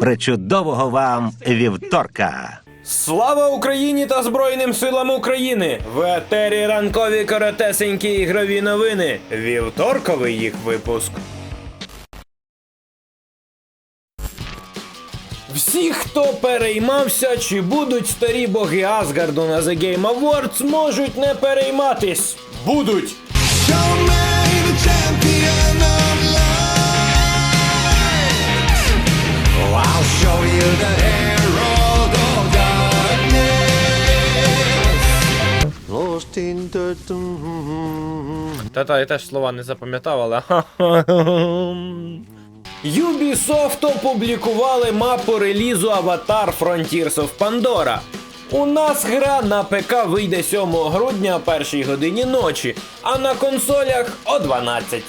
Причудового вам вівторка! Слава Україні та Збройним силам України! В етері ранкові коротесенькі ігрові новини. Вівторковий їх випуск. Всі, хто переймався, чи будуть старі боги Асгарду на The Game Awards, можуть не перейматись. Будуть! Show me the show you the herald of darkness. Lost in the Та-та, я теж слова не запам'ятав, але. Ubisoft опублікували мапу релізу Avatar Frontiers of Pandora. У нас гра на ПК вийде 7 грудня о першій годині ночі, а на консолях о 12.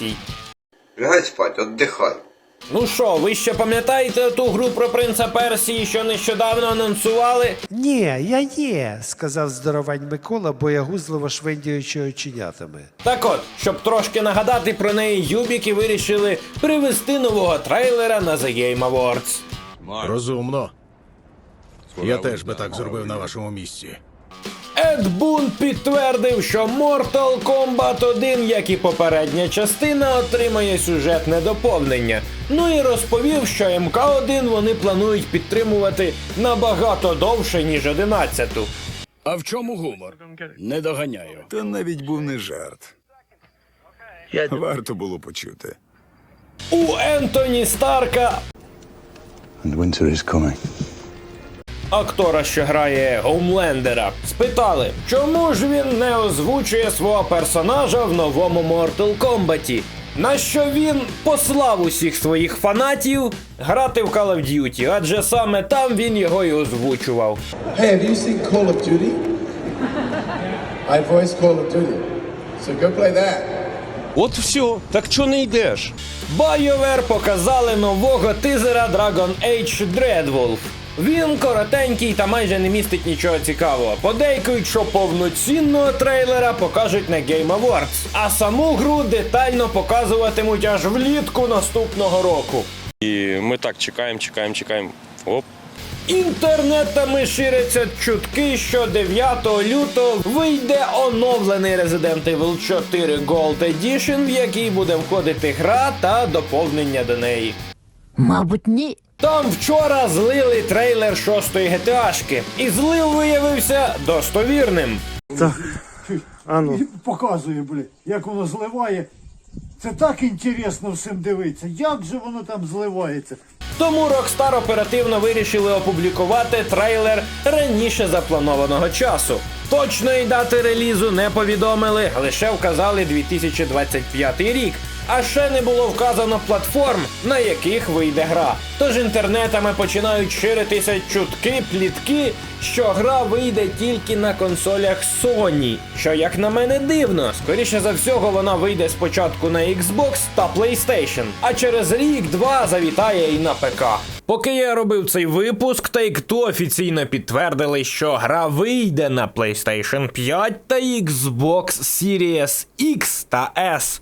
Лягай спать, отдыхай. Ну що, ви ще пам'ятаєте ту гру про принца Персії, що нещодавно анонсували? Ні, я є, сказав здоровань Микола, боягузливо швендяючи оченятами. Так от, щоб трошки нагадати про неї, юбіки вирішили привезти нового трейлера на The Game Awards. Розумно. Я теж би так зробив на вашому місці. Ед Бун підтвердив, що Mortal Kombat 1, як і попередня частина, отримає сюжетне доповнення. Ну і розповів, що МК1 вони планують підтримувати набагато довше, ніж 11-ту. А в чому гумор? Не доганяю. Та навіть був не жарт. Варто було почути. У Ентоні Старка, And winter is coming. Актора, що грає Гоумлендера, спитали, чому ж він не озвучує свого персонажа в новому Mortal Kombat. На що він послав усіх своїх фанатів грати в Call of Duty, адже саме там він його і озвучував. Hey, have you seen Call of Duty? I voice Call of Duty. So go play that. От все, так чого не йдеш? BioWare показали нового тизера Dragon Age Dreadwolf. Він коротенький та майже не містить нічого цікавого. Подейкують, що повноцінного трейлера покажуть на Game Awards, а саму гру детально показуватимуть аж влітку наступного року. І ми так чекаємо, чекаємо, чекаємо. Оп. Інтернетами ширяться чутки, що 9 лютого вийде оновлений Resident Evil 4 Gold Edition, в який буде входити гра та доповнення до неї. Мабуть, ні. Там вчора злили трейлер шостої ГТАшки, і злив виявився достовірним. показує, блядь, як воно зливає. Це так інтересно всім дивитися. Як же воно там зливається? Тому Rockstar оперативно вирішили опублікувати трейлер раніше запланованого часу. Точної дати релізу не повідомили, лише вказали 2025 рік. А ще не було вказано платформ, на яких вийде гра. Тож інтернетами починають ширитися чутки, плітки, що гра вийде тільки на консолях Sony. Що, як на мене, дивно. Скоріше за всього, вона вийде спочатку на Xbox та PlayStation, а через рік-два завітає і на ПК. Поки я робив цей випуск, Take-Two офіційно підтвердили, що гра вийде на PlayStation 5 та Xbox Series X та S,